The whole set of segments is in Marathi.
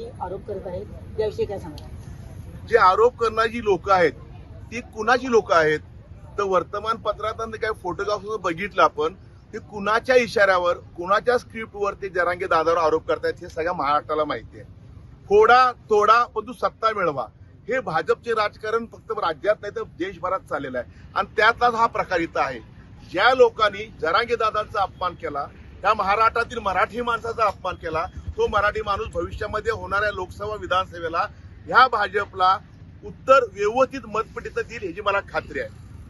आरोप करत आहेत. याविषयी काय सांगा जे आरोप करणारी लोक आहेत ती कुणाची लोक आहेत? तर वर्तमानपत्रात काही फोटोग्राफ बघितलं आपण ते कुणाच्या इशाऱ्यावर कुणाच्या स्क्रिप्टवर ते जरांगे दादावर आरोप करतायत हे सगळ्या महाराष्ट्राला माहिती आहे. फोडा तोडा पण तू सत्ता मिळवा. हे भाजपचे राजकारण फक्त राज्यात नाही तर देशभरात चाललेलं आहे. आणि त्यातलाच हा प्रकार इथं आहे. ज्या लोकांनी जरांगे दादांचा अपमान केला त्या महाराष्ट्रातील मराठी माणसाचा अपमान केला तो मराठी माणूस भविष्यामध्ये होणाऱ्या लोकसभा विधानसभेला ह्या भाजपला उत्तर व्यवस्थित मतपेटीचं देईल ह्याची मला खात्री आहे.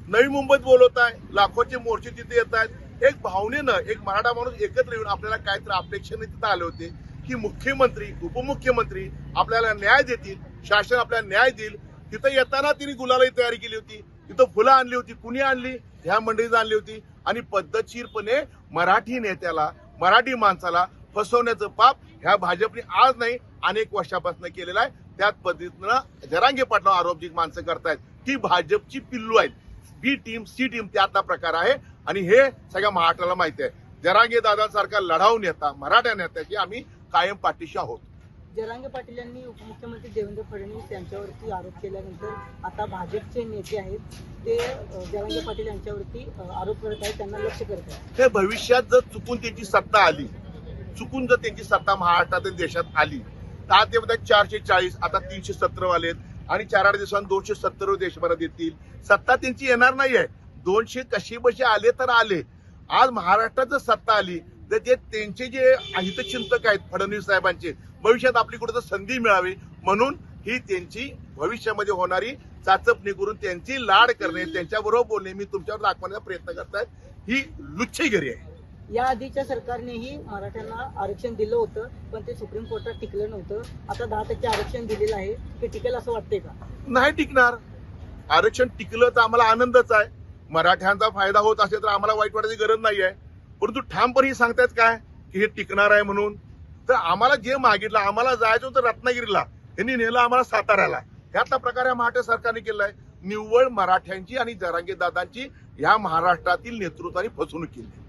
नवी मुंबईत बोलवत आहे लाखोचे मोर्चे तिथे येत आहेत. एक भावनेनं एक मराठा माणूस एकत्र येऊन आपल्याला काहीतरी अपेक्षेने तिथं आले होते की मुख्यमंत्री उपमुख्यमंत्री आपल्याला न्याय देतील शासन आपल्याला न्याय देईल. तिथं येताना तिने गुलालाही तयारी केली होती. तिथं फुलं आणली होती कुणी आणली? ह्या मंडळीनं आणली होती. आणि पद्धतशीरपणे मराठी नेत्याला मराठी माणसाला फसवण्याचं पाप ह्या भाजपने आज नाही अनेक वर्षापासून केलेलं आहे. त्याच पद्धतीनं जरांगे पाटला आरोप जी माणसं करतायत ती भाजपची पिल्लू आहेत. बी टीम सी टीम त्यातला प्रकार आहे. आणि हे सगळ्या महाराष्ट्राला माहिती आहे. जरांगे दादांसारखा लढाऊ नेता मराठा नेत्याची आम्ही कायम पाठीशी आहोत. जरांगे पाटील यांनी उपमुख्यमंत्री देवेंद्र फडणवीस यांच्यावरती आरोप केल्यानंतर आता भाजपचे नेते आहेत ते जरांगे पाटील यांच्यावरती आरोप करत आहेत त्यांना लक्ष करत आहेत. हे भविष्यात जर चुकून त्यांची सत्ता आली चुकून जर त्यांची सत्ता महाराष्ट्रातील देशात आली तर आता ते म्हणतात चारशे चाळीस आता तीनशे सत्तर वालेत आणि चार आठ दिवसांनी दोनशे सत्तर देशभरात येतील. सत्ता त्यांची येणार नाहीये. दोनशे कशी बशी आले तर आले. आज महाराष्ट्रात जर सत्ता आली तर ते त्यांचे जे हितचिंतक आहेत फडणवीस साहेबांचे भविष्यात आपली कुठं संधी मिळावी. म्हणून ही त्यांची भविष्यामध्ये होणारी चाचपणी करून त्यांची लाड करणे त्यांच्याबरोबर बोलणे मी तुमच्यावर दाखवण्याचा प्रयत्न करतायत. ही लुच्छीगिरी आहे. या आधीच्या सरकारनेही मराठ्यांना आरक्षण दिलं होतं पण ते सुप्रीम कोर्टात टिकलं नव्हतं. आता दहा टक्के आरक्षण दिलेलं आहे. ते टिकेल असं वाटतंय का? नाही टिकणार. आरक्षण टिकलं तर आम्हाला आनंदच आहे. मराठ्यांचा फायदा होत असेल तर आम्हाला वाईट वाटायची गरज नाही आहे. परंतु ठामपणे सांगतायत काय? की हे टिकणार आहे म्हणून. तर आम्हाला जे मागितलं आम्हाला जायचं होतं रत्नागिरीला. यांनी नेलं आम्हाला साताऱ्याला. ह्यातला प्रकार या महाराष्ट्र सरकारने केलाय. निव्वळ मराठ्यांची आणि जरांगे दादांची या महाराष्ट्रातील नेतृत्वाने फसवणूक केली.